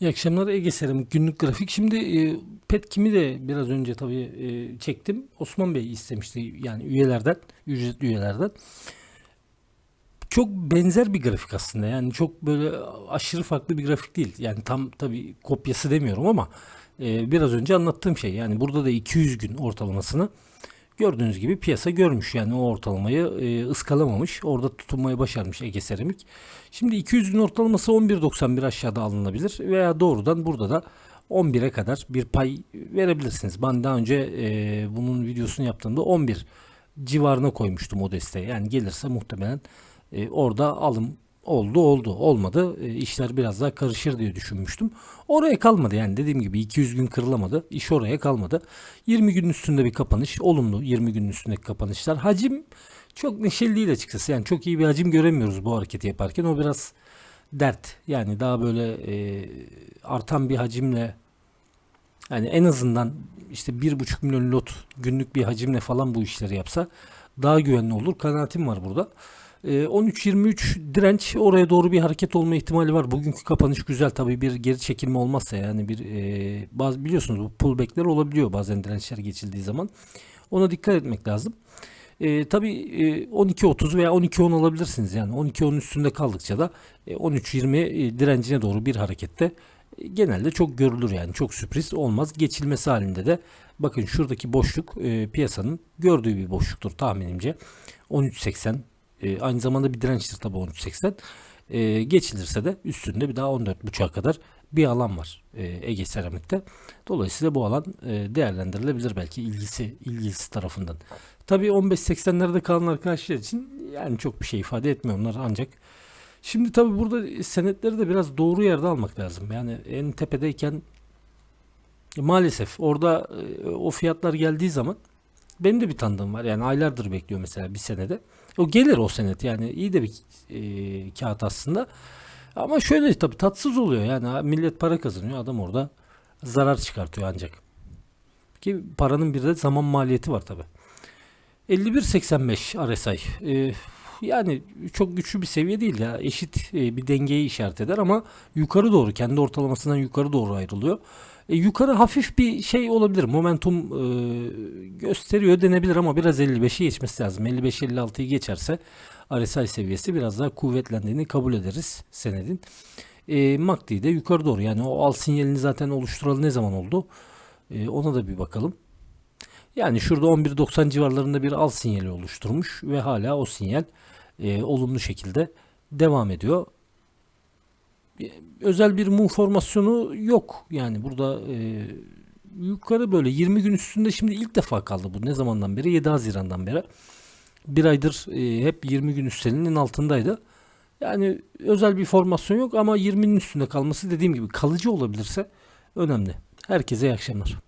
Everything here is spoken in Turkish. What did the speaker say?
İyi akşamlar Ege Seramik günlük grafik. Şimdi e, Petkim'i de biraz önce tabii e, çektim. Osman Bey istemişti yani üyelerden, ücretli üyelerden. Çok benzer bir grafik aslında. Yani çok böyle aşırı farklı bir grafik değil. Yani tam tabii kopyası demiyorum ama e, biraz önce anlattığım şey. Yani burada da 200 gün ortalamasını gördüğünüz gibi piyasa görmüş. Yani o ortalamayı e, ıskalamamış. Orada tutunmayı başarmış Ege Seramik. Şimdi 200 gün ortalaması 11.91 aşağıda alınabilir veya doğrudan burada da 11'e kadar bir pay verebilirsiniz. Ben daha önce e, bunun videosunu yaptığımda 11 civarına koymuştum o desteği. Yani gelirse muhtemelen e, orada alım oldu oldu olmadı e, işler biraz daha karışır diye düşünmüştüm. Oraya kalmadı yani dediğim gibi 200 gün kırılamadı iş oraya kalmadı. 20 günün üstünde bir kapanış olumlu 20 günün üstündeki kapanışlar hacim çok neşeli değil açıkçası yani çok iyi bir hacim göremiyoruz bu hareketi yaparken o biraz dert yani daha böyle e, artan bir hacimle yani en azından işte 1,5 milyon lot günlük bir hacimle falan bu işleri yapsa daha güvenli olur. Kanaatim var burada. Ee, 13-23 direnç oraya doğru bir hareket olma ihtimali var. Bugünkü kapanış güzel tabii bir geri çekilme olmazsa yani bir e, bazı biliyorsunuz bu pullbackler olabiliyor bazen dirençler geçildiği zaman. Ona dikkat etmek lazım. E, tabii e, 12.30 veya 12.10 alabilirsiniz yani 12.10 üstünde kaldıkça da e, 13.20 e, direncine doğru bir harekette e, genelde çok görülür yani çok sürpriz olmaz. Geçilmesi halinde de bakın şuradaki boşluk e, piyasanın gördüğü bir boşluktur tahminimce. 13.80 e, aynı zamanda bir dirençtir tabii 13.80. E, geçilirse de üstünde bir daha 14.5'a kadar bir alan var e, Ege Seramik'te. Dolayısıyla bu alan e, değerlendirilebilir belki ilgisi ilgisi tarafından. Tabii 15.80'lerde kalan arkadaşlar için yani çok bir şey ifade etmiyor onlar ancak Şimdi tabii burada senetleri de biraz doğru yerde almak lazım. Yani en tepedeyken maalesef orada e, o fiyatlar geldiği zaman benim de bir tanıdığım var. Yani aylardır bekliyor mesela bir senede. O gelir o senet yani iyi de bir e, kağıt aslında. Ama şöyle tabii tatsız oluyor yani millet para kazanıyor adam orada zarar çıkartıyor ancak. Ki paranın bir de zaman maliyeti var tabii. 51.85 RSI. E, yani çok güçlü bir seviye değil ya. Eşit e, bir dengeyi işaret eder ama yukarı doğru kendi ortalamasından yukarı doğru ayrılıyor. E, yukarı hafif bir şey olabilir. Momentum e, gösteriyor denebilir ama biraz 55'i geçmesi lazım. 55-56'yı geçerse RSI seviyesi biraz daha kuvvetlendiğini kabul ederiz senedin. E, MACD de yukarı doğru yani o al sinyalini zaten oluşturalı ne zaman oldu? E, ona da bir bakalım. Yani şurada 11.90 civarlarında bir al sinyali oluşturmuş ve hala o sinyal e, olumlu şekilde devam ediyor. E, özel bir mum formasyonu yok. Yani burada e, yukarı böyle 20 gün üstünde şimdi ilk defa kaldı bu. Ne zamandan beri? 7 Haziran'dan beri. Bir aydır e, hep 20 gün üstelinin altındaydı. Yani özel bir formasyon yok ama 20'nin üstünde kalması dediğim gibi kalıcı olabilirse önemli. Herkese iyi akşamlar.